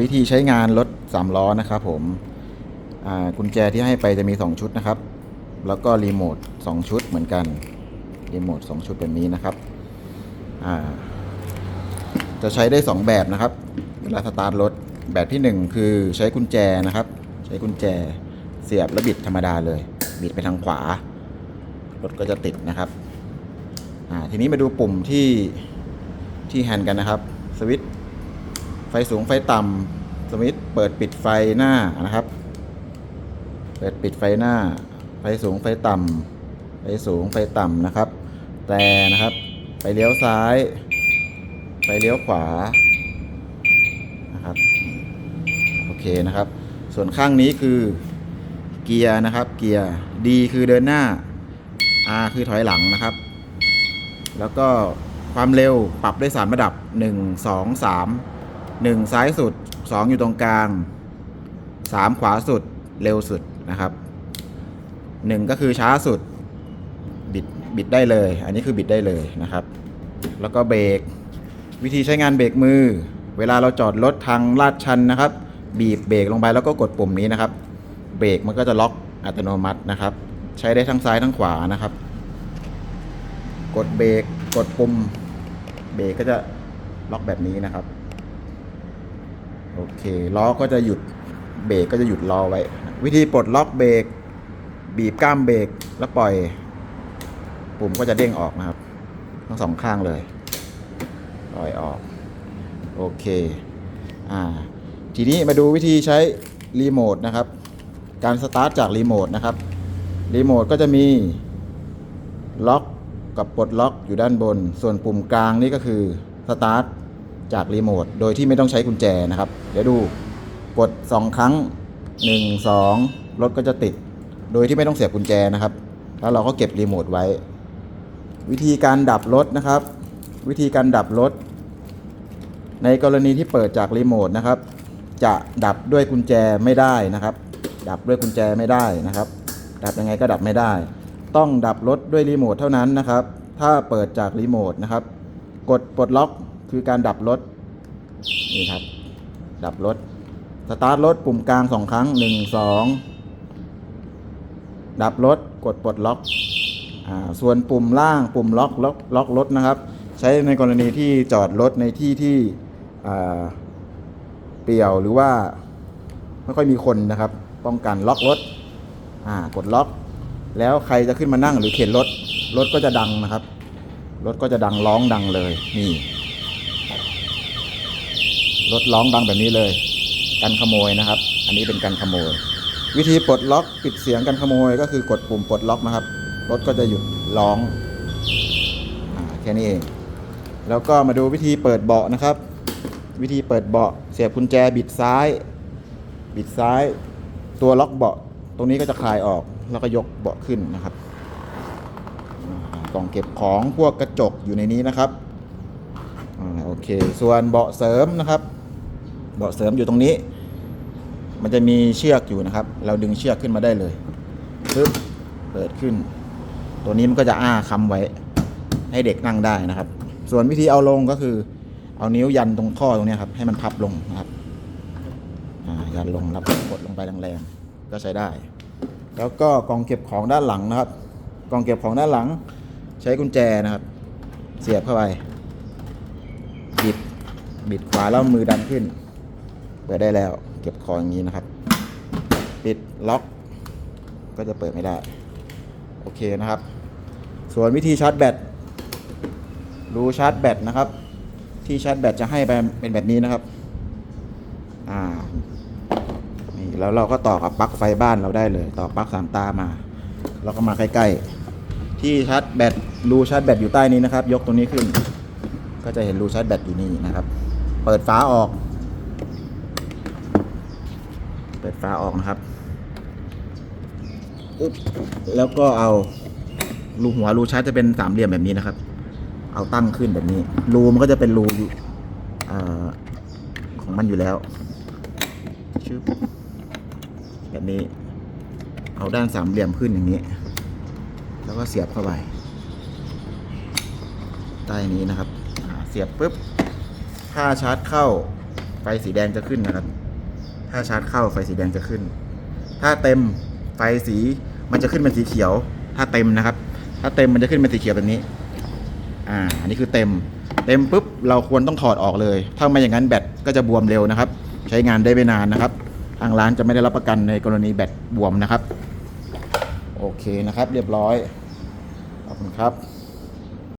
วิธีใช้งานรถสามล้อนะครับผมกุญแจที่ให้ไปจะมี 2 ชุดนะครับ แล้วก็รีโมท2ชุดเหมือนกันรีโมท2ชุดแบบนี้นะครับจะใช้ได้ 2 แบบนะครับเวลาสตาร์ทรถแบบที่ 1 คือใช้กุญแจนะครับ ใช้กุญแจเสียบแล้วบิดธรรมดาเลย บิดไปทางขวารถก็จะติดนะครับทีนี้มาดูปุ่มที่ที่แฮนด์กันนะครับสวิตช์ ไฟสูงไฟต่ำสวิตช์เปิดปิดไฟหน้านะครับ เปิดปิดไฟหน้า ไฟสูงไฟต่ำไฟสูงไฟต่ำนะครับ แต่นะครับ ไปเลี้ยวซ้าย ไปเลี้ยวขวานะครับโอเคนะครับ ส่วนข้างนี้คือเกียร์นะครับ เกียร์ D คือเดินหน้า R คือถอยหลังนะครับ แล้วก็ความเร็วปรับได้สามระดับ 1 2 3 1 ซ้ายสุด 2 อยู่ตรงกลาง 3 ขวาสุดเร็วสุดนะครับ 1 ก็คือช้าสุด บิดบิดได้เลย อันนี้คือบิดได้เลยนะครับ แล้วก็เบรกวิธีใช้งานเบรกมือ เวลาเราจอดรถทางลาดชันนะครับ บีบเบรกลงไปแล้วก็กดปุ่มนี้นะครับ เบรกมันก็จะล็อกอัตโนมัตินะครับ ใช้ได้ทั้งซ้ายทั้งขวานะครับ กดเบรกกดปุ่มเบรกก็จะล็อกแบบนี้นะครับ โอเคล้อก็จะหยุดเบรกก็จะหยุดล้อไว้ วิธีปลดล็อกเบรกบีบก้ามเบรกแล้วปล่อย ปุ่มก็จะเด้งออกนะครับ ทั้งสองข้างเลย ปล่อยออก โอเคอ่าทีนี้มาดูวิธีใช้รีโมทนะครับ การสตาร์ทจากรีโมทนะครับรีโมทก็จะมีล็อกกับปลดล็อกอยู่ด้านบน ส่วนปุ่มกลางนี่ก็คือสตาร์ท จากรีโมทโดยที่ไม่ต้องใช้กุญแจนะครับ เดี๋ยวดูกด 2 ครั้ง 1 2 รถก็จะติด โดยที่ไม่ต้องเสียบกุญแจนะครับ แล้วเราก็เก็บรีโมทไว้ วิธีการดับรถนะครับ วิธีการดับรถ ในกรณีที่เปิดจากรีโมทนะครับ จะดับด้วยกุญแจไม่ได้นะครับ ดับด้วยกุญแจไม่ได้นะครับ ดับยังไงก็ดับไม่ได้ ต้องดับรถด้วยรีโมทเท่านั้นนะครับ ถ้าเปิดจากรีโมทนะครับ กดปลดล็อกคือการดับรถ นี่ครับ ดับรถ สตาร์ทรถปุ่มกลางสองครั้งหนึ่งสองดับรถกดปลดล็อกอ่าส่วนปุ่มล่างปุ่มล็อกล็อกล็อกรถนะครับ ใช้ในกรณีที่จอดรถในที่ที่เปลี่ยวหรือว่าไม่ค่อยมีคนนะครับ ป้องกันล็อกรถอ่ากดล็อก แล้วใครจะขึ้นมานั่งหรือเข็นรถรถก็จะดังนะครับรถก็จะดังร้องดังเลยนี่ รถร้องดังแบบนี้เลยกันขโมยนะครับ อันนี้เป็นการขโมย วิธีปลดล็อกปิดเสียงกันขโมย ก็คือกดปุ่มปลดล็อกนะครับ รถก็จะหยุดร้องอแค่นี้เองแล้วก็มาดูวิธีเปิดเบาะนะครับ วิธีเปิดเบาะเสียบกุญแจบิดซ้าย บิดซ้าย ตัวล็อกเบาะตรงนี้ก็จะคลายออกแล้วก็ยกเบาะขึ้นนะครับกล่องเก็บของพวกกระจกอยู่ในนี้นะครับ อ่าโอเค ส่วนเบาะเสริมนะครับ เบาะเสริมอยู่ตรงนี้ มันจะมีเชือกอยู่นะครับ เราดึงเชือกขึ้นมาได้เลยปึ๊บเปิดขึ้น ตัวนี้มันก็จะอ้าค้ำไว้ ให้เด็กนั่งได้นะครับ ส่วนวิธีเอาลงก็คือ เอานิ้วยันตรงข้อตรงนี้ครับให้มันพับลงนะครับยันลงแล้วก็กดลงไปแรงๆก็ใช้ได้ แล้วก็กล่องเก็บของด้านหลังนะครับกล่องเก็บของด้านหลัง ใช้กุญแจนะครับ เสียบเข้าไป บิดบิดขวาแล้วมือดันขึ้น เปิดได้แล้ว เก็บขออย่างนี้นะครับ ปิดล็อกก็จะเปิดไม่ได้ โอเคนะครับ ส่วนวิธีชาร์จแบตรูชาร์จแบตนะครับ ที่ชาร์จแบตจะให้ไปเป็นแบบนี้นะครับอ่านี่แล้วเราก็ต่อกับปลั๊กไฟบ้านเราได้เลย ต่อปลั๊กสามตามาแล้วก็มาใกล้ๆ ที่ชาร์จแบตรูชาร์จแบตอยู่ใต้นี้นะครับ ยกตรงนี้ขึ้น ก็จะเห็นรูชาร์จแบตอยู่นี่นะครับ เปิดฝาออก เปิดฝาออกนะครับอึ๊บแล้วก็เอารูหัวรูชาร์จจะเป็นสามเหลี่ยมแบบนี้นะครับ เอาตั้งขึ้นแบบนี้ รูมันก็จะเป็นรูอของมันอยู่แล้วชึบแบบนี้ เอาด้านสามเหลี่ยมขึ้นอย่างนี้ แล้วก็เสียบเข้าไปใต้นี้นะครับ เสียบปุ๊บ ถ้าชาร์จเข้าไฟสีแดงจะขึ้นนะครับ ถ้าชาร์จเข้าไฟสีแดงจะขึ้น ถ้าเต็มไฟสีมันจะขึ้นเป็นสีเขียว ถ้าเต็มนะครับ ถ้าเต็มมันจะขึ้นเป็นสีเขียวแบบนี้ อ่า อันนี้คือเต็ม เต็มปุ๊บเราควรต้องถอดออกเลย ถ้าไม่อย่างนั้นแบตก็จะบวมเร็วนะครับ ใช้งานได้ไม่นานนะครับ ทางร้านจะไม่ได้รับประกันในกรณีแบตบวมนะครับ โอเคนะครับ เรียบร้อย ขอบคุณครับ